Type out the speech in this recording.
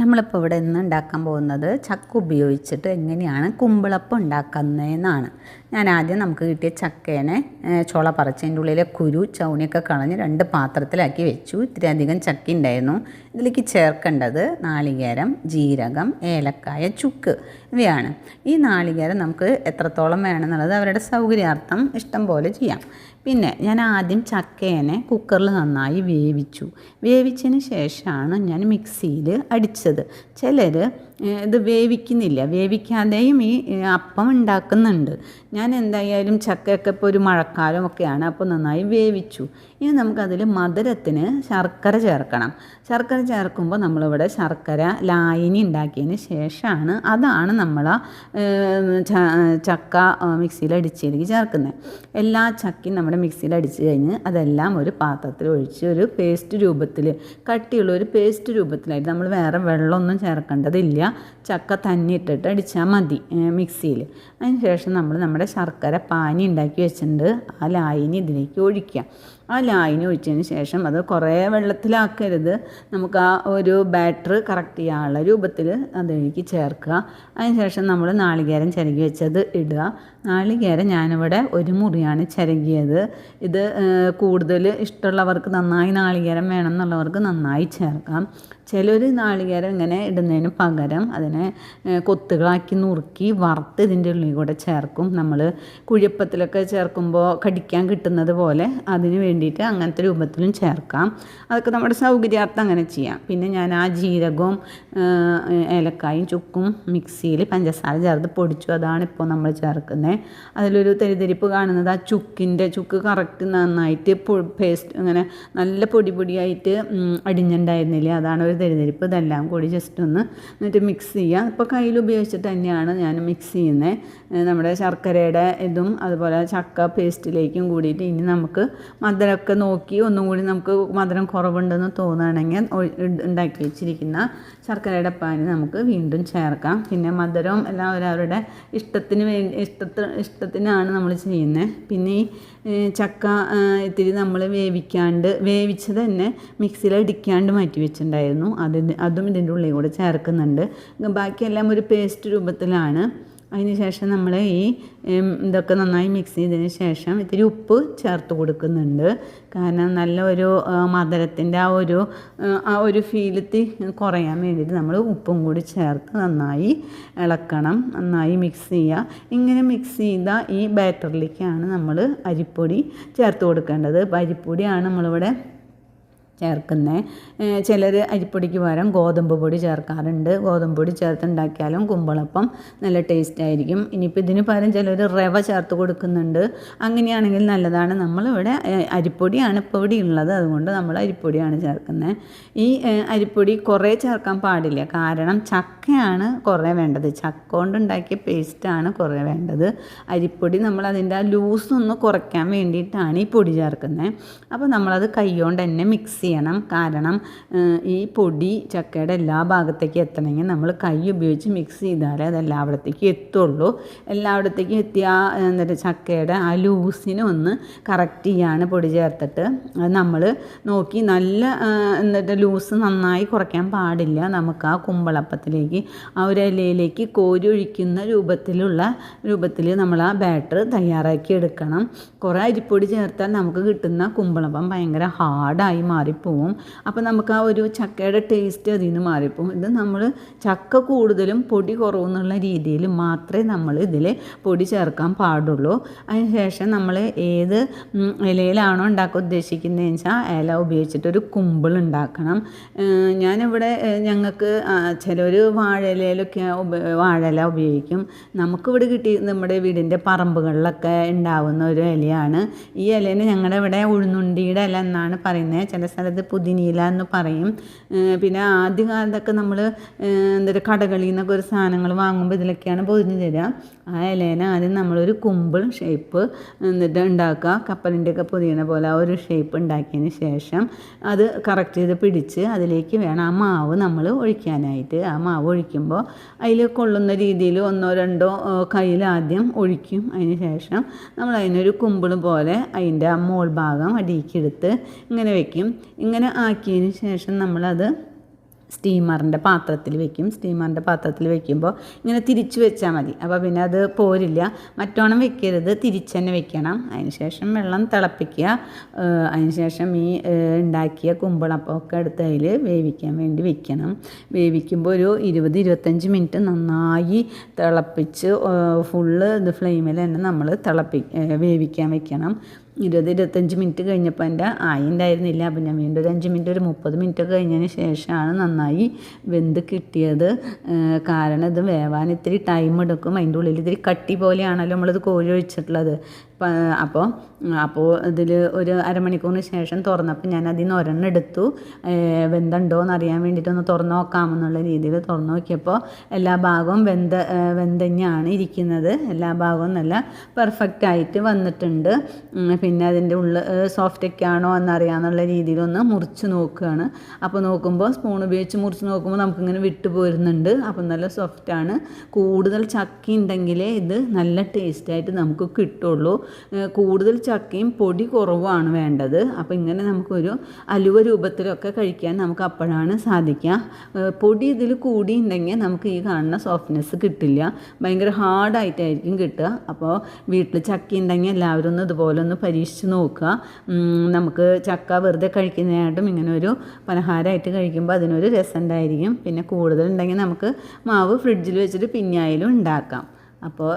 നമ്മളിപ്പോൾ ഇവിടെ ഇന്ന് ഉണ്ടാക്കാൻ പോകുന്നത് ചക്ക ഉപയോഗിച്ചിട്ട് എങ്ങനെയാണ് കുമ്പിളപ്പം ഉണ്ടാക്കുന്നതെന്നാണ്. ഞാൻ ആദ്യം നമുക്ക് കിട്ടിയ ചക്കേനെ ചോള പറിച്ചതിന്റെ ഉള്ളിലെ കുരു ചൗണിയൊക്കെ കളഞ്ഞ് രണ്ട് പാത്രത്തിലാക്കി വെച്ചു. ഇത്തിരി അധികം ചക്ക ഉണ്ടായിരുന്നു. ഇതിലേക്ക് ചേർക്കേണ്ടത് നാളികേരം ജീരകം ഏലക്കായ ചുക്ക് ഇവയാണ്. ഈ നാളികേരം നമുക്ക് എത്രത്തോളം വേണമെന്നുള്ളത് അവരുടെ സൗകര്യാർത്ഥം ഇഷ്ടം പോലെ ചെയ്യാം. പിന്നെ ഞാൻ ആദ്യം ചക്കേനെ കുക്കറിൽ നന്നായി വേവിച്ചു. വേവിച്ചതിന് ശേഷമാണ് ഞാൻ മിക്സിയിൽ അടിച്ചത്. ചിലർ ഇത് വേവിക്കുന്നില്ല. വേവിക്കാതെയും ഈ അപ്പം ഉണ്ടാക്കുന്നുണ്ട്. ഞാൻ എന്തായാലും ചക്കയൊക്കെ ഇപ്പോൾ ഒരു മഴക്കാലം ഒക്കെയാണ് അപ്പോൾ നന്നായി വേവിച്ചു. ഇനി നമുക്കതിൽ മധുരത്തിന് ശർക്കര ചേർക്കണം. ശർക്കര ചേർക്കുമ്പോൾ നമ്മളിവിടെ ശർക്കര ലായനി ഉണ്ടാക്കിയതിന് ശേഷമാണ് അതാണ് നമ്മൾ ചക്ക മിക്സിയിൽ അടിച്ചതിലേക്ക് ചേർക്കുന്നത്. എല്ലാ ചക്കയും നമ്മുടെ മിക്സിയിൽ അടിച്ച് കഴിഞ്ഞ് അതെല്ലാം ഒരു പാത്രത്തിൽ ഒഴിച്ച് ഒരു പേസ്റ്റ് രൂപത്തിൽ കട്ടിയുള്ള ഒരു പേസ്റ്റ് രൂപത്തിലായിട്ട് നമ്മൾ വേറെ വെള്ളമൊന്നും ചേർക്കേണ്ടതില്ല. ചക്ക തന്നെ ഇട്ടിട്ട് അടിച്ചാൽ മതി മിക്സിയിൽ. അതിന് ശേഷം നമ്മൾ നമ്മുടെ ശർക്കര പാനി ഉണ്ടാക്കി വെച്ചിട്ടുണ്ട്. ആ ലായനി ഇതിലേക്ക് ഒഴിക്കുക. ആ ലായനി ഒഴിച്ചതിന് ശേഷം അത് കുറേ വെള്ളത്തിലാക്കരുത്. നമുക്ക് ആ ഒരു ബാറ്റർ കറക്റ്റ് ചെയ്യാനുള്ള രൂപത്തിൽ അതിലേക്ക് ചേർക്കുക. അതിന് ശേഷം നമ്മൾ നാളികേരം ചിരകി വെച്ചത് ഇടുക. നാളികേരം ഞാനിവിടെ ഒരു മുറിയാണ് ചിരകിയത്. ഇത് കൂടുതൽ ഇഷ്ടമുള്ളവർക്ക് നന്നായി നാളികേരം വേണം എന്നുള്ളവർക്ക് നന്നായി ചേർക്കാം. ചിലർ നാളികേരം ഇങ്ങനെ ഇടുന്നതിന് പകരം അതിനെ കൊത്തുകളാക്കി നുറുക്കി വറുത്ത് ഇതിന്റെ ഉള്ളിൽ കൂടെ ചേർക്കും. നമ്മൾ കുഴപ്പത്തിലൊക്കെ ചേർക്കുമ്പോൾ കടിക്കാൻ കിട്ടുന്നത് പോലെ അതിന് വേണ്ടിയിട്ട് അങ്ങനത്തെ രൂപത്തിലും ചേർക്കാം. അതൊക്കെ നമ്മുടെ സൗകര്യാർത്ഥം അങ്ങനെ ചെയ്യാം. പിന്നെ ഞാൻ ആ ജീരകവും ഏലക്കായും ചുക്കും മിക്സിയിൽ പഞ്ചസാര ചേർത്ത് പൊടിച്ചു. അതാണ് ഇപ്പോൾ നമ്മൾ ചേർക്കുന്നത്. അതിലൊരു തെരിതെരിപ്പ് കാണുന്നത് ആ ചുക്കിന്റെ ചുക്ക് കറക്റ്റ് നന്നായിട്ട് പേസ്റ്റ് അങ്ങനെ നല്ല പൊടി പൊടിയായിട്ട് അടിഞ്ഞിട്ടുണ്ടായിരുന്നില്ല? അതാണ് ഒരു തെരിതെരിപ്പ്. ഇതെല്ലാം കൂടി ജസ്റ്റ് ഒന്ന് എന്നിട്ട് മിക്സ് ചെയ്യാം. ഇപ്പോൾ കയ്യിൽ ഉപയോഗിച്ചിട്ട് തന്നെയാണ് ഞാൻ മിക്സ് ചെയ്യുന്നത്. നമ്മുടെ ശർക്കരയുടെ ഇതും അതുപോലെ ചക്ക പേസ്റ്റിലേക്കും കൂടിയിട്ട് ഇനി നമുക്ക് മധുരമൊക്കെ നോക്കി ഒന്നും കൂടി നമുക്ക് മധുരം കുറവുണ്ടെന്ന് തോന്നുകയാണെങ്കിൽ ഉണ്ടാക്കി വെച്ചിരിക്കുന്ന ശർക്കരയുടെ പാനി നമുക്ക് വീണ്ടും ചേർക്കാം. പിന്നെ മധുരവും എല്ലാം അവരവരുടെ ഇഷ്ടത്തിന് വേണ്ടി ഇഷ്ടത്തിന് ഇഷ്ടത്തിനാണ് നമ്മൾ ചെയ്യുന്നത്. പിന്നെ ഈ ചക്ക ഇത്തിരി നമ്മൾ വേവിക്കാണ്ട് വേവിച്ചത് തന്നെ മിക്സിയിൽ അടിക്കാണ്ട് മാറ്റി വെച്ചിട്ടുണ്ടായിരുന്നു. അതിന് അതും ഇതിന്റെ ഉള്ളിൽ കൂടെ ചേർക്കുന്നുണ്ട്. ബാക്കിയെല്ലാം ഒരു പേസ്റ്റ് രൂപത്തിലാണ്. അതിന് ശേഷം നമ്മൾ ഈ ഇതൊക്കെ നന്നായി മിക്സ് ചെയ്തതിന് ശേഷം ഇത്തിരി ഉപ്പ് ചേർത്ത് കൊടുക്കുന്നുണ്ട്. കാരണം നല്ല ഒരു മധുരത്തിന്റെ ആ ഒരു ആ ഒരു ഫീലത്തി കുറയാൻ വേണ്ടിയിട്ട് നമ്മൾ ഉപ്പും കൂടി ചേർത്ത് നന്നായി ഇളക്കണം നന്നായി മിക്സ് ചെയ്യുക ഇങ്ങനെ മിക്സ് ചെയ്ത ഈ ബാറ്ററിലേക്കാണ് നമ്മൾ അരിപ്പൊടി ചേർത്ത് കൊടുക്കേണ്ടത്. അപ്പോൾ അരിപ്പൊടിയാണ് നമ്മളിവിടെ ചേർക്കുന്നത് ചിലർ അരിപ്പൊടിക്ക് പകരം ഗോതമ്പ് പൊടി ചേർക്കാറുണ്ട്. ഗോതമ്പ് പൊടി ചേർത്തുണ്ടാക്കിയാലും കുമ്പളപ്പം നല്ല ടേസ്റ്റ് ആയിരിക്കും. ഇനിയിപ്പോൾ ഇതിന് പകരം ചിലർ റവ ചേർത്ത് കൊടുക്കുന്നുണ്ട്. അങ്ങനെയാണെങ്കിൽ നല്ലതാണ്. നമ്മളിവിടെ അരിപ്പൊടിയാണ് ഇപ്പോൾ ഇവിടെ ഉള്ളത്. അതുകൊണ്ട് നമ്മൾ അരിപ്പൊടിയാണ് ചേർക്കുന്നത് ഈ അരിപ്പൊടി കുറേ ചേർക്കാൻ പാടില്ല. കാരണം ചക്കയാണ് കുറേ വേണ്ടത്. ചക്ക കൊണ്ടുണ്ടാക്കിയ പേസ്റ്റാണ് കുറേ വേണ്ടത്. അരിപ്പൊടി നമ്മൾ അതിന്റെ ആ ലൂസ് ഒന്ന് കുറയ്ക്കാൻ വേണ്ടിയിട്ടാണ് ഈ പൊടി ചേർക്കുന്നത് അപ്പോൾ നമ്മളത് കൈ കൊണ്ട് തന്നെ മിക്സ് ചെയ്യണം. കാരണം ഈ പൊടി ചക്കയുടെ എല്ലാ ഭാഗത്തേക്കും എത്തണമെങ്കിൽ നമ്മൾ കൈ ഉപയോഗിച്ച് മിക്സ് ചെയ്താലേ അത് എല്ലായിടത്തേക്കും എത്തുള്ളൂ. എല്ലായിടത്തേക്കും എത്തിയ എന്താ ചക്കയുടെ ആ ലൂസിനെ ഒന്ന് കറക്റ്റ് ചെയ്യാണ് പൊടി ചേർത്തിട്ട്. അത് നമ്മൾ നോക്കി നല്ല എന്നിട്ട് ലൂസ് നന്നായി കുറയ്ക്കാൻ പാടില്ല. നമുക്ക് ആ കുമ്പളപ്പത്തിലേക്ക് ആ ഒരു ഇലയിലേക്ക് കോരി ഒഴിക്കുന്ന രൂപത്തിലുള്ള രൂപത്തിൽ നമ്മൾ ആ ബാറ്റർ തയ്യാറാക്കി എടുക്കണം. കുറേ അരിപ്പൊടി ചേർത്താൽ നമുക്ക് കിട്ടുന്ന കുമ്പളപ്പം ഭയങ്കര ഹാർഡായി മാറിപ്പോവും. അപ്പോൾ നമുക്ക് ആ ഒരു ചക്കയുടെ ടേസ്റ്റ് അതിൽ നിന്ന് മാറിപ്പോവും. ഇത് നമ്മൾ ചക്ക കൂടുതലും പൊടി കുറവെന്നുള്ള രീതിയിൽ മാത്രമേ നമ്മൾ ഇതിൽ പൊടി ചേർക്കാൻ പാടുള്ളൂ. അതിന് ശേഷം നമ്മൾ ഏത് ഇലയിലാണോ ഉണ്ടാക്കാൻ ഉദ്ദേശിക്കുന്നതെന്ന് വെച്ചാൽ ഇല ഉപയോഗിച്ചിട്ടൊരു കുമ്പിൾ ഉണ്ടാക്കണം. ഞാനിവിടെ ഞങ്ങൾക്ക് ചിലർ വാഴയിലയിലൊക്കെ വാഴയില ഉപയോഗിക്കും. നമുക്കിവിടെ കിട്ടി നമ്മുടെ വീടിന്റെ പറമ്പുകളിലൊക്കെ ഉണ്ടാവുന്ന ഒരു ഇലയാണ്. ഈ ഇലേനെ ഞങ്ങളുടെ ഇവിടെ ഉഴുന്നുണ്ടിയുടെ ഇല എന്നാണ് പറയുന്നത്. ചില സ്ഥലത്ത് പുതിനീല എന്ന് പറയും. പിന്നെ പിന്നെ ആദ്യകാലത്തൊക്കെ നമ്മൾ എന്തൊരു കടകളിൽ നിന്നൊക്കെ ഒരു സാധനങ്ങൾ വാങ്ങുമ്പോൾ ഇതിലൊക്കെയാണ് പൊതിഞ്ഞ് തരിക ആ ഇലേനെ ആദ്യം നമ്മളൊരു കുമ്പിൾ ഷേപ്പ് എന്നിട്ട് ഉണ്ടാക്കുക. കപ്പലിന്റെയൊക്കെ പൊതിയണ പോലെ ആ ഒരു ഷേപ്പ് ഉണ്ടാക്കിയതിന് ശേഷം അത് കറക്റ്റ് ചെയ്ത് പിടിച്ച് അതിലേക്ക് വേണം ആ മാവ് നമ്മൾ ഒഴിക്കാനായിട്ട്. ആ മാവ് ഒഴിക്കുമ്പോൾ അതിൽ കൊള്ളുന്ന രീതിയിൽ ഒന്നോ രണ്ടോ കയ്യിൽ ആദ്യം ഒഴിക്കും. അതിന് ശേഷം നമ്മൾ അതിനൊരു കുമ്പിൾ പോലെ അതിന്റെ ആ മോൾ ഭാഗം അടിയിക്കെടുത്ത് ഇങ്ങനെ വെക്കും. ഇങ്ങനെ ആക്കിയതിന് ശേഷം നമ്മളത് സ്റ്റീമറിന്റെ പാത്രത്തിൽ വെക്കും. സ്റ്റീമറിന്റെ പാത്രത്തിൽ വെക്കുമ്പോൾ ഇങ്ങനെ തിരിച്ച് വെച്ചാൽ മതി. അപ്പോൾ പിന്നെ അത് പോരില്ല. മറ്റോണം വെക്കരുത്. തിരിച്ച് തന്നെ വെക്കണം. അതിന് ശേഷം വെള്ളം തിളപ്പിക്കുക. അതിനുശേഷം അതിന് ശേഷം ഈ ഉണ്ടാക്കിയ കുമ്പളപ്പമൊക്കെ എടുത്ത് അതിൽ വേവിക്കാൻ വേണ്ടി വെക്കണം. വേവിക്കുമ്പോൾ ഒരു ഇരുപത് ഇരുപത്തഞ്ച് മിനിറ്റ് നന്നായി തിളപ്പിച്ച് ഫുള്ള് ഇത് ഫ്ലെയിമിൽ തന്നെ നമ്മൾ തിളപ്പി വേവിക്കാൻ വെക്കണം. ഇരുപത് ഇരുപത്തഞ്ച് മിനിറ്റ് കഴിഞ്ഞപ്പോൾ എന്റെ ആയി ഉണ്ടായിരുന്നില്ല. അപ്പം ഞാൻ വീണ്ടും ഒരു അഞ്ച് മിനിറ്റ് ഒരു മുപ്പത് മിനിറ്റ് കഴിഞ്ഞതിന് ശേഷമാണ് നന്നായി വെന്ത് കിട്ടിയത്. കാരണം ഇത് വേവാൻ ഇത്തിരി ടൈം എടുക്കും. അതിന്റെ ഉള്ളിൽ ഇത്തിരി കട്ടി പോലെയാണല്ലോ നമ്മളിത് കോഴി ഒഴിച്ചിട്ടുള്ളത്. അപ്പോൾ അപ്പോൾ ഇതിൽ ഒരു അരമണിക്കൂറിന് ശേഷം തുറന്നപ്പോൾ ഞാൻ അതിൽ നിന്ന് ഒരെണ്ണം എടുത്തു. വെന്തുണ്ടോയെന്ന് അറിയാൻ വേണ്ടിയിട്ടൊന്ന് തുറന്നു നോക്കാമെന്നുള്ള രീതിയിൽ തുറന്നു നോക്കിയപ്പോൾ എല്ലാ ഭാഗവും വെന്ത വെന്തന്നെയാണ് ഇരിക്കുന്നത്. എല്ലാ ഭാഗവും നല്ല പെർഫെക്റ്റ് ആയിട്ട് വന്നിട്ടുണ്ട്. പിന്നെ അതിന്റെ ഉള്ളിൽ സോഫ്റ്റൊക്കെ ആണോ എന്നറിയാമെന്നുള്ള രീതിയിലൊന്ന് മുറിച്ച് നോക്കുകയാണ് അപ്പോൾ നോക്കുമ്പോൾ സ്പൂൺ ഉപയോഗിച്ച് മുറിച്ച് നോക്കുമ്പോൾ നമുക്കിങ്ങനെ വിട്ടു പോരുന്നുണ്ട്. അപ്പം നല്ല സോഫ്റ്റാണ് കൂടുതൽ ചക്കി ഉണ്ടെങ്കിലേ ഇത് നല്ല ടേസ്റ്റായിട്ട് നമുക്ക് കിട്ടുള്ളൂ. കൂടുതൽ ചക്കയും പൊടി കുറവാണ് വേണ്ടത്. അപ്പോൾ ഇങ്ങനെ നമുക്കൊരു അലുവ രൂപത്തിലൊക്കെ കഴിക്കാൻ നമുക്ക് അപ്പോഴാണ് സാധിക്കുക. പൊടി ഇതിൽ കൂടി ഉണ്ടെങ്കിൽ നമുക്ക് ഈ കാണുന്ന സോഫ്റ്റ്നെസ് കിട്ടില്ല. ഭയങ്കര ഹാർഡായിട്ടായിരിക്കും കിട്ടുക. അപ്പോൾ വീട്ടിൽ ചക്ക ഉണ്ടെങ്കിൽ എല്ലാവരും ഒന്ന് ഇതുപോലെ ഒന്ന് പരീക്ഷിച്ച് നോക്കുക. നമുക്ക് ചക്ക വെറുതെ കഴിക്കുന്നതിനായിട്ടും ഇങ്ങനെ ഒരു പലഹാരമായിട്ട് കഴിക്കുമ്പോൾ അതിനൊരു രസമുണ്ടായിരിക്കും. പിന്നെ കൂടുതലുണ്ടെങ്കിൽ നമുക്ക് മാവ് ഫ്രിഡ്ജിൽ വെച്ചിട്ട് പിന്നായാലും ഉണ്ടാക്കാം. അപ്പോൾ